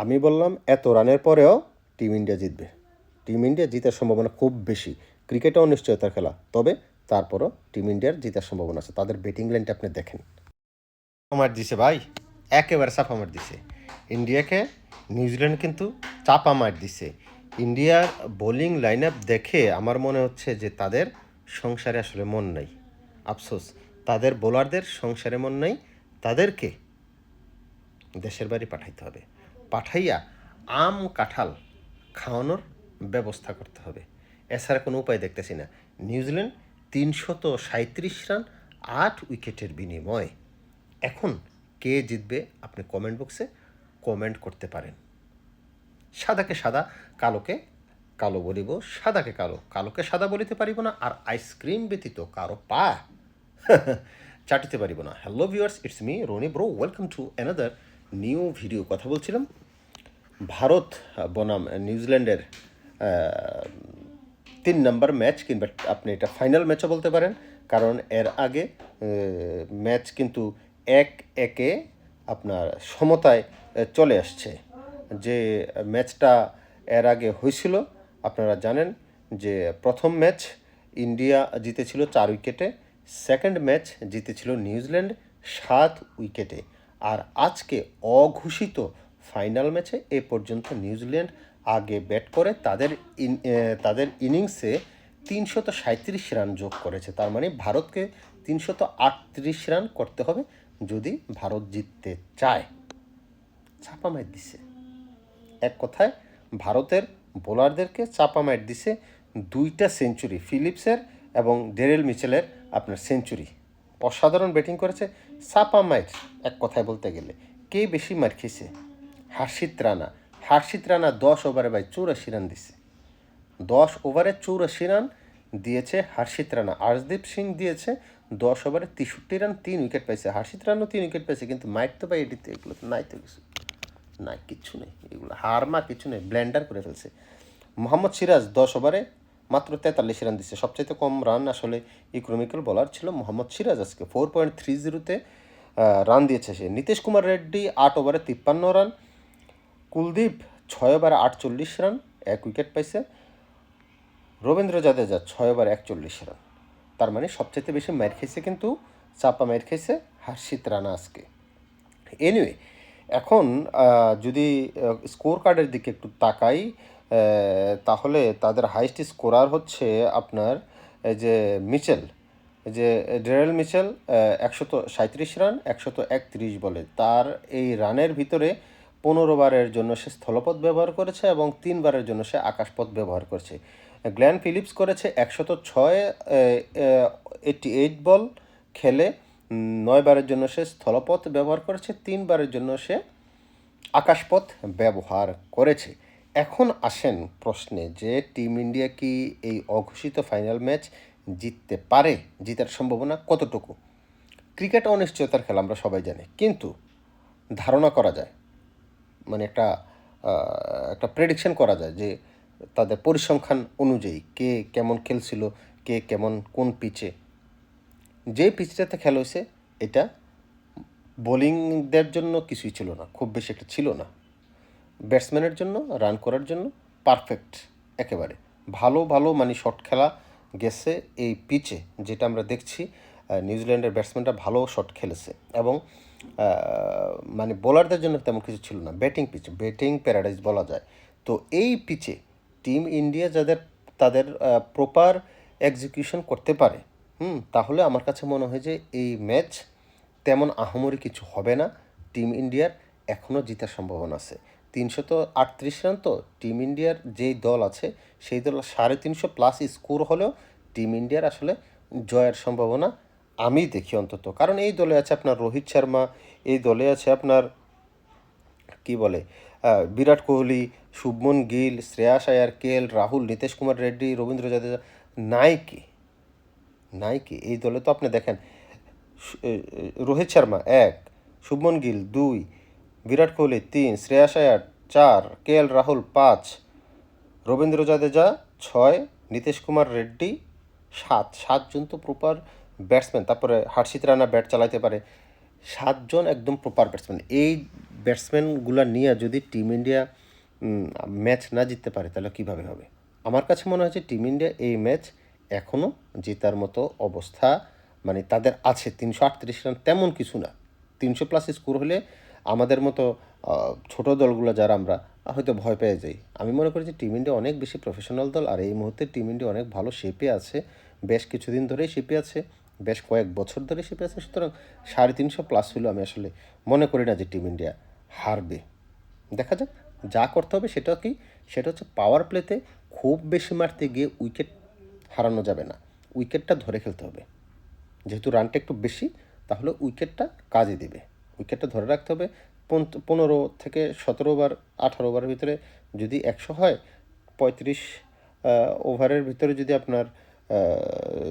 আমি বললাম, এত রানের পরেও টিম ইন্ডিয়া জিতবে। টিম ইন্ডিয়া জিতার সম্ভাবনা খুব বেশি। ক্রিকেটও অনিশ্চয়তার খেলা। তবে তারপরও টিম ইন্ডিয়ার জিতার সম্ভাবনা আছে। তাদের ব্যাটিং লাইনটা আপনি দেখেন। মার দিছে ভাই। একেবারে চাপা মার দিছে। ইন্ডিয়াকে, নিউজিল্যান্ড কিন্তু চাপা মার দিছে। ইন্ডিয়ার বোলিং লাইন আপ দেখে আমার মনে হচ্ছে যে তাদের সংসারে আসলে মন নাই। আফসোস। তাদের বোলারদের সংসারে মন নাই। তাদেরকে দেশের বাড়ি পাঠাইতে হবে। পাঠাইয়া আম, কাঁঠাল খাওয়ানোর ব্যবস্থা করতে হবে। এছাড়া কোনো উপায় দেখতেছি না। নিউজিল্যান্ড তিনশত সাঁত্রিশ রান, আট উইকেটের বিনিময়ে। এখন কে জিতবে আপনি কমেন্ট বক্সে কমেন্ট করতে পারেন। সাদাকে সাদা, কালোকে কালো বলিব। সাদাকে কালো, কালোকে সাদা বলিতে পারিব না, আর আইসক্রিম ব্যতীত কারও পা চাটিতে পারিব না। Hello viewers it's me Roni bro welcome to another new video কথা বলছিলাম। ভারত বনাম নিউজিল্যান্ডের তিন নম্বর ম্যাচ কিংবা আপনি এটা ফাইনাল ম্যাচও বলতে পারেন, কারণ এর আগে ম্যাচ কিন্তু এক একে আপনার সমতায় চলে আসছে। যে ম্যাচটা এর আগে হয়েছিল, আপনারা জানেন যে প্রথম ম্যাচ ইন্ডিয়া জিতেছিল চার উইকেটে, সেকেন্ড ম্যাচ জিতেছিল নিউজিল্যান্ড সাত উইকেটে। আর আজকে অঘোষিত ফাইনাল ম্যাচে এ পর্যন্ত নিউজিল্যান্ড আগে ব্যাট করে তাদের তাদের ইনিংসে তিনশত সাঁত্রিশ রান যোগ করেছে। তার মানে ভারতকে তিনশত আটত্রিশ রান করতে হবে যদি ভারত জিততে চায়। চাপা মার দিছে। এক কথায়, ভারতের বোলারদেরকে চাপা মার দিছে দুইটা সেঞ্চুরি, ফিলিপসের এবং ডেরেল মিচেলের আপনার সেঞ্চুরি। অসাধারণ ব্যাটিং করেছে চাপা মার এক কথায় বলতে গেলে। কে বেশি মার খেয়েছে? হার্ষিত রানা। হার্ষিত রানা দশ ওভারে ভাই চৌরাশি রান দিছে। দশ ওভারে চৌরাশি রান দিয়েছে হার্ষিত রানা। আর্শদীপ সিং দিয়েছে দশ ওভারে তেষট্টি রান, তিন উইকেট পাইছে। হার্ষিত রানও তিন উইকেট পাইছে, কিন্তু মাইক তো ভাই এটিতে এগুলো তো নাই তো কিছু। নাই কিচ্ছু নেই। এগুলো হারমা কিছু নেই ব্ল্যান্ডার করে ফেলছে। মোহাম্মদ সিরাজ দশ ওভারে মাত্র তেতাল্লিশ রান দিচ্ছে সবচাইতে কম রান আসলে ইকোনমিক্যাল বলার ছিল মোহাম্মদ সিরাজ আজকে। ফোর পয়েন্ট থ্রি জিরোতে রান দিয়েছে সে। নীতিশ কুমার রেড্ডি আট ওভারে তিপ্পান্ন রান। কুলদীপ ছয় ওভারে আটচল্লিশ রান, এক উইকেট পাইছে। রবীন্দ্র জাদেজা ছয় ওভার একচল্লিশ রান। তার মানে সবচেয়ে বেশি ম্যার খেয়েছে কিন্তু, চাপা ম্যার খেয়েছে হার্ষিত রানা আজকে। এনিওয়ে এখন যদি স্কোর কার্ডের দিকে একটু তাকাই তাহলে তাদের হাইস্ট স্কোরার হচ্ছে আপনার যে মিচেল। যে ডেরেল মিচেল একশত সাঁত্রিশ রান একশত একত্রিশ বলে। তার এই রানের ভিতরে পনেরো বারের জন্য সে স্থলপথ ব্যবহার করেছে এবং তিনবারের জন্য সে আকাশপথ ব্যবহার করেছে। গ্ল্যান ফিলিপস করেছে একশত ছয় এইটটি এইট বল খেলে উম, নয় বারের জন্য সে স্থলপথ ব্যবহার করেছে তিনবারের জন্য সে আকাশপথ ব্যবহার করেছে। এখন আসেন প্রশ্নে যে টিম ইন্ডিয়া কি এই অঘোষিত ফাইনাল ম্যাচ জিততে পারে? জিতার সম্ভাবনা কতটুকু? ক্রিকেট অনিশ্চয়তার খেলা আমরা সবাই জানি, কিন্তু ধারণা করা যায় মানে একটা একটা প্রেডিকশন করা যায় যে তাদের পরিসংখ্যান অনুযায়ী কে কেমন খেলছিল, কে কেমন কোন পিচে যে পিচটাতে খেলা হয়েছে, এটা বোলিংদের জন্য কিছুই ছিল না, খুব বেশি একটা ছিল না। ব্যাটসম্যানের জন্য রান করার জন্য পারফেক্ট একেবারে। ভালো ভালো মানে শট খেলা গেছে এই পিচে যেটা আমরা দেখছি নিউজিল্যান্ডের ব্যাটসম্যানরা ভালো শট খেলেছে। এবং মানে বোলারদের জন্য তেমন কিছু ছিল না। ব্যাটিং পিচ ব্যাটিং প্যারাডাইজ বলা যায়। তো এই পিচে টিম ইন্ডিয়া যাদের, তাদের প্রপার এক্সিকিউশন করতে পারে, হুম, তাহলে আমার কাছে মনে হয় যে এই ম্যাচ তেমন আহামরি কিছু হবে না। টিম ইন্ডিয়ার এখনও জেতার সম্ভাবনা আছে। তিনশত আটত্রিশ রান তো টিম ইন্ডিয়ার যেই দল আছে, সেই দল সাড়ে তিনশো প্লাস স্কোর হলেও টিম ইন্ডিয়ার আসলে জয়ের সম্ভাবনা আমি দেখি অন্তত। কারণ এই দলে আছে আপনার রোহিত শর্মা, এই দলে আছে আপনার কি বলে বিরাট কোহলি, শুভমন গিল, শ্রেয়াস আয়ার, কেএল, রাহুল, নীতিশ কুমার রেড্ডি, রবীন্দ্র জাদেজা, নাইকি নাইকি, এই দলে তো আপনি দেখেন রোহিত শর্মা এক, শুভমন গিল দুই বিরাট কোহলি তিন, শ্রেয়াস আয়ার চার, কে এল রাহুল পাঁচ, রবীন্দ্র জাদেজা ছয়, নীতিশ কুমার রেড্ডি সাত। সাতজন তো প্রপার ব্যাটসম্যান তারপরে হার্ষিত রানা ব্যাট চালাইতে পারে। সাতজন একদম প্রপার ব্যাটসম্যান এই ব্যাটসম্যানগুলো নিয়ে যদি টিম ইন্ডিয়া ম্যাচ না জিততে পারে, তাহলে কীভাবে হবে? আমার কাছে মনে হচ্ছে টিম ইন্ডিয়া এই ম্যাচ এখনও জেতার মতো অবস্থা মানে তাদের আছে। তিনশো আটত্রিশ রান তেমন কিছু না। তিনশো প্লাস স্কোর হলে আমাদের মতো ছোট দলগুলো যারা আমরা, হয়তো ভয় পেয়ে যাই। আমি মনে করি যে টিম ইন্ডিয়া অনেক বেশি প্রফেশনাল দল আর এই মুহূর্তে টিম ইন্ডিয়া অনেক ভালো শেপে আছে। বেশ কিছুদিন ধরেই শেপে আছে, বেশ কয়েক বছর ধরে শেপে আছে। সুতরাং সাড়ে তিনশো প্লাস হলেও আমি আসলে মনে করি না যে টিম ইন্ডিয়া হারবে। দেখা যাক, যা করতে হবে সেটা কি? সেটা হচ্ছে পাওয়ার প্লেতে খুব বেশি মারতে গিয়ে উইকেট হারানো যাবে না। উইকেটটা ধরে খেলতে হবে। যেহেতু রানটা একটু বেশি, তাহলে উইকেটটা কাজে দেবে। উইকেটটা ধরে রাখতে হবে। পন- পনেরো থেকে সতেরো ওভার, আঠারো ওভারের ভিতরে যদি একশো হয়, পঁয়ত্রিশ ওভারের ভিতরে যদি আপনার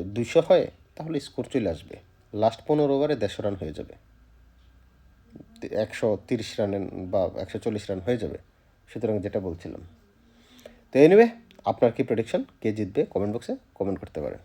দুশো হয়, তাহলে স্কোর চলে আসবে। লাস্ট পনেরো ওভারে দেড়শো রান হয়ে যাবে। একশো তিরিশ রানের বা একশো চল্লিশ রান হয়ে যাবে, সুতরাং যেটা বলছিলাম। তো এনিওয়ে আপনার কি প্রেডিকশন কে জিতবে? কমেন্ট বক্সে কমেন্ট করতে পারেন।